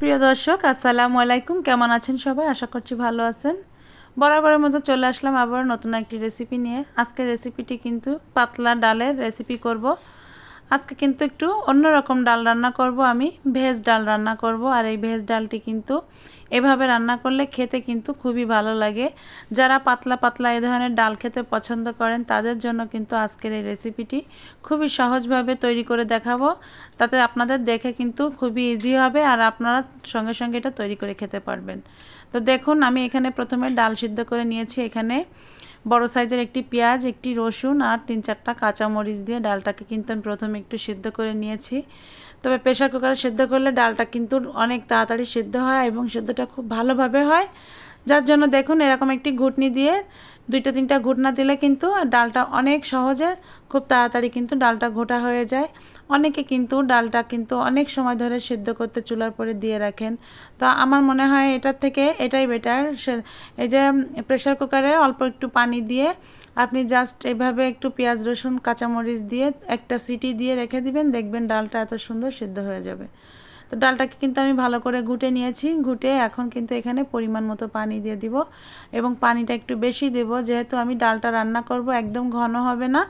প্রিয় দর্শক, আসসালামু আলাইকুম। কেমন আছেন সবাই? আশা করছি ভালো আছেন। বরাবরের মতো চলে আসলাম আবার নতুন একটি রেসিপি নিয়ে। আজকের রেসিপিটি কিন্তু পাতলা ডালের রেসিপি করব। আজকে কিন্তু একটু অন্যরকম ডাল রান্না করব আমি, ভেজ ডাল রান্না করব আর এই ভেজ ডালটি কিন্তু এভাবে রান্না করলে খেতে কিন্তু খুবই ভালো লাগে। যারা পাতলা পাতলা এই ধরনের ডাল খেতে পছন্দ করেন, তাদের জন্য কিন্তু আজকের এই রেসিপিটি খুবই সহজভাবে তৈরি করে দেখাবো। তাতে আপনাদের দেখে কিন্তু খুবই ইজি হবে আর আপনারা সঙ্গে সঙ্গে এটা তৈরি করে খেতে পারবেন। তো দেখুন, আমি এখানে প্রথমে ডাল সিদ্ধ করে নিয়েছি। এখানে বড় সাইজের একটি পেঁয়াজ, একটি রসুন আর তিন চারটা কাঁচামরিচ দিয়ে ডালটাকে কিন্তু আমি প্রথমে একটু সিদ্ধ করে নিয়েছি। তবে প্রেশার কুকারে সেদ্ধ করলে ডালটা কিন্তু অনেক তাড়াতাড়ি সেদ্ধ হয় এবং সেদ্ধটা খুব ভালোভাবে হয়। যার জন্য দেখুন এরকম একটি ঘুটনি দিয়ে দুইটা, তিনটা ঘুটনা দিলে কিন্তু ডালটা অনেক সহজে খুব তাড়াতাড়ি কিন্তু ডালটা ঘোটা হয়ে যায়। অনেকে কিন্তু ডালটা কিন্তু অনেক সময় ধরে সেদ্ধ করতে চুলার পরে দিয়ে রাখেন। তো আমার মনে হয় এটার থেকে এটাই বেটার এই যে প্রেশার কুকারে অল্প একটু পানি দিয়ে আপনি জাস্ট এভাবে একটু পেঁয়াজ, রসুন, কাঁচামরিচ দিয়ে একটা সিটি দিয়ে রেখে দিবেন। দেখবেন ডালটা এত সুন্দর সিদ্ধ হয়ে যাবে। তো ডালটাকে কিন্তু আমি ভালো করে ঘুটে নিয়েছি। ঘুটে এখন কিন্তু এখানে পরিমাণ মতো পানি দিয়ে দিব এবং পানিটা একটু বেশি দেব। যেহেতু আমি ডালটা রান্না করব, একদম ঘন হবে না,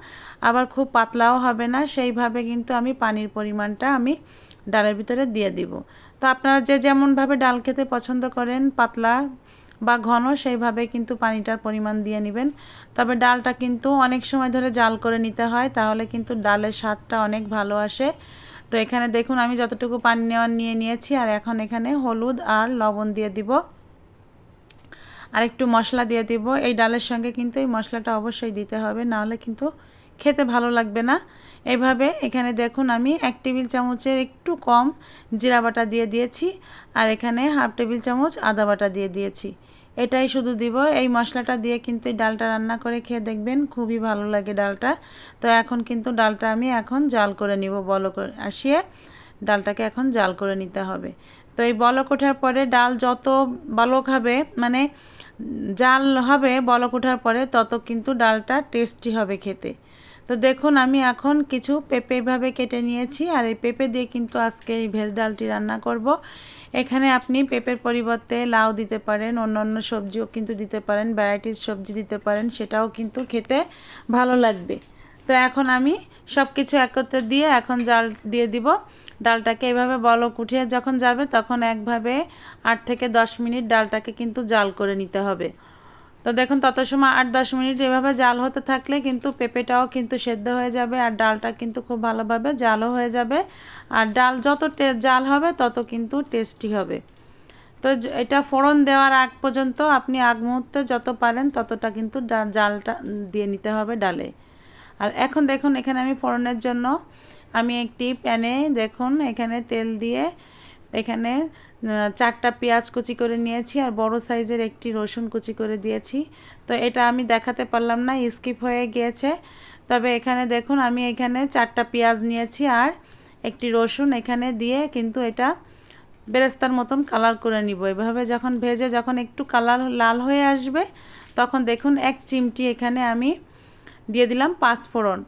আবার খুব পাতলাও হবে না, সেইভাবে কিন্তু আমি পানির পরিমাণটা আমি ডালের ভিতরে দিয়ে দিব। তো আপনারা যে যেমনভাবে ডাল খেতে পছন্দ করেন, পাতলা বা ঘন, সেইভাবে কিন্তু পানিটার পরিমাণ দিয়ে নেবেন। তবে ডালটা কিন্তু অনেক সময় ধরে জাল করে নিতে হয়, তাহলে কিন্তু ডালের স্বাদটা অনেক ভালো আসে। তো এখানে দেখুন, আমি যতটুকু পানি নেওয়ার নিয়ে নিয়েছি, আর এখন এখানে হলুদ আর লবণ দিয়ে দিব। আর একটু মশলা দিয়ে দিব। এই ডালের সঙ্গে কিন্তু এই মশলাটা অবশ্যই দিতে হবে, নাহলে কিন্তু খেতে ভালো লাগবে না। এভাবে এখানে দেখুন, আমি এক টেবিল চামচের একটু কম জিরা বাটা দিয়ে দিয়েছি, আর এখানে হাফ টেবিল চামচ আদা বাটা দিয়ে দিয়েছি। এটাই শুধু দিব। এই মশলাটা দিয়ে কিন্তু এই ডালটা রান্না করে খেয়ে দেখবেন খুবই ভালো লাগে ডালটা। তো এখন কিন্তু ডালটা আমি এখন জাল করে নিব বলো করে আসিয়ে। ডালটাকে এখন জাল করে নিতে হবে। তো এই বলক ওঠার পরে ডাল যত বলক হবে মানে জাল হবে বলক ওঠার পরে তত কিন্তু ডালটা টেস্টি হবে খেতে। তো দেখুন, আমি এখন কিছু পেঁপে এভাবে কেটে নিয়েছি, আর এই পেঁপে দিয়ে কিন্তু আজকে এই ভেজ ডালটি রান্না করব। এখানে আপনি পেঁপের পরিবর্তে লাউ দিতে পারেন অন্য অন্য সবজিও কিন্তু দিতে পারেন, ভ্যারাইটিস সবজি দিতে পারেন, সেটাও কিন্তু খেতে ভালো লাগবে। তো এখন আমি সব কিছু একত্রে দিয়ে এখন জাল দিয়ে দিব। ডালটাকে এভাবে বলক উঠিয়ে যখন যাবে, তখন একভাবে আট থেকে দশ মিনিট ডালটাকে কিন্তু জাল করে নিতে হবে। তো দেখুন, তত সময় আট দশ মিনিট এভাবে জাল হতে থাকলে কিন্তু পেঁপেটাও কিন্তু সেদ্ধ হয়ে যাবে আর ডালটা কিন্তু খুব ভালোভাবে জালও হয়ে যাবে। আর ডাল যত জাল হবে তত কিন্তু টেস্টি হবে। তো এটা ফোড়ন দেওয়ার আগ পর্যন্ত আপনি আগ মুহূর্তে যত পারেন ততটা কিন্তু জালটা দিয়ে নিতে হবে ডালে। আর এখন দেখুন, এখানে আমি ফোড়নের জন্য আমি একটি প্যানে দেখুন, এখানে তেল দিয়ে এখানে চারটা পেঁয়াজ কুচি করে নিয়েছি আর বড় সাইজের একটি রসুন কুচি করে দিয়েছি। তো এটা আমি দেখাতে পারলাম না, স্কিপ হয়ে গিয়েছে। তবে এখানে দেখুন, আমি এখানে চারটা পেঁয়াজ নিয়েছি আর একটি রসুন এখানে দিয়ে কিন্তু এটা বেরেস্তার মতন কালার করে নিব। এভাবে যখন ভেজে যখন একটু কালার লাল হয়ে আসবে, তখন দেখুন এক চিমটি এখানে আমি দিয়ে দিলাম পাঁচ ফোড়ন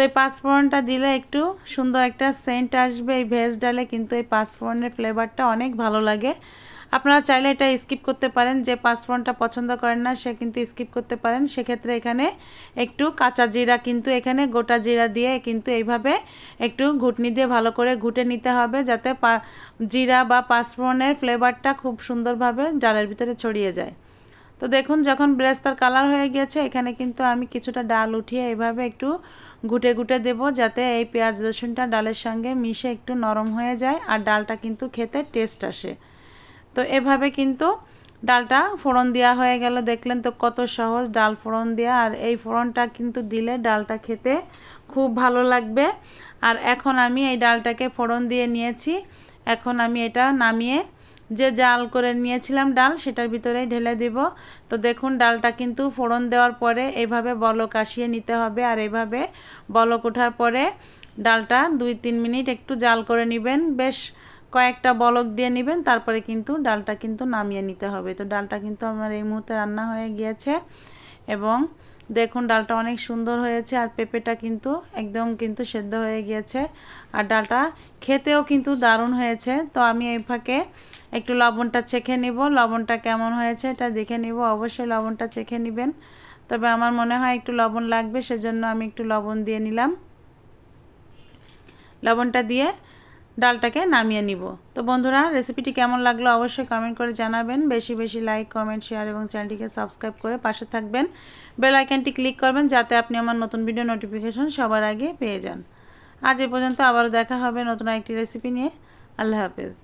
তো এই পাঁচফোড়নটা দিলে একটু সুন্দর একটা সেন্ট আসবে এই ভেজ ডালে, কিন্তু এই পাঁচফোড়নের ফ্লেভারটা অনেক ভালো লাগে। আপনারা চাইলে এটা স্কিপ করতে পারেন, যে পাঁচফোড়নটা পছন্দ করেন না, সে কিন্তু স্কিপ করতে পারেন। সেক্ষেত্রে এখানে একটু কাঁচা জিরা কিন্তু এখানে, গোটা জিরা দিয়ে কিন্তু এইভাবে একটু ঘুটনি দিয়ে ভালো করে ঘুটে নিতে হবে, যাতে জিরা বা পাঁচফোড়নের ফ্লেভারটা খুব সুন্দরভাবে ডালের ভিতরে ছড়িয়ে যায়। তো দেখুন, যখন ব্রেস্তার কালার হয়ে গেছে, এখানে কিন্তু আমি কিছুটা ডাল উঠিয়ে এইভাবে একটু গুটে গুটে দেব, যাতে এই পেঁয়াজ রসুনটা ডালের সঙ্গে মিশে একটু নরম হয়ে যায় আর ডালটা কিন্তু খেতে টেস্ট আসে। তো এভাবে কিন্তু ডালটা ফোড়ন দেওয়া হয়ে গেল। দেখলেন তো কত সহজ ডাল ফোড়ন দেওয়া, আর এই ফোড়নটা কিন্তু দিলে ডালটা খেতে খুব ভালো লাগবে। আর এখন আমি এই ডালটাকে ফোড়ন দিয়ে নিয়েছি। এখন আমি এটা নামিয়ে যে জাল করে নিয়েছিলাম ডাল, সেটার ভিতরেই ঢেলে দেব। তো দেখুন, ডালটা কিন্তু ফোড়ন দেওয়ার পরে এভাবে বলক আসিয়ে নিতে হবে, আর এভাবে বলক ওঠার পরে ডালটা দুই তিন মিনিট একটু জাল করে নেবেন। বেশ কয়েকটা বলক দিয়ে নেবেন, তারপরে কিন্তু ডালটা কিন্তু নামিয়ে নিতে হবে। তো ডালটা কিন্তু আমার এই মুহূর্তে রান্না হয়ে গিয়েছে এবং দেখুন, ডালটা অনেক সুন্দর হয়েছে আর পেঁপেটা কিন্তু একদম কিন্তু সেদ্ধ হয়ে গিয়েছে। আর ডালটা খেতেও কিন্তু দারুণ হয়েছে। তো আমি এই ফাঁকে একটু লবণটা চেখে নিব। লবণটা কেমন হয়েছে এটা দেখে নিব। অবশ্যই লবণটা চেখে নেবেন। তবে আমার মনে হয় একটু লবণ লাগবে, সেজন্য আমি একটু লবণ দিয়ে নিলাম। লবণটা দিয়ে ডালটাকে নামিয়ে নিব। তো বন্ধুরা রেসিপিটি কেমন লাগল অবশ্যই কমেন্ট করে জানাবেন। বেশি বেশি লাইক কমেন্ট শেয়ার এবং চ্যানেলটিকে সাবস্ক্রাইব করে পাশে থাকবেন। বেল আইকনটি ক্লিক করবেন যাতে আপনি আমার নতুন ভিডিও নোটিফিকেশন সবার আগে পেয়ে যান। আজ এ পর্যন্ত আবারও দেখা হবে নতুন একটি রেসিপি নিয়ে। আল্লাহ হাফেজ।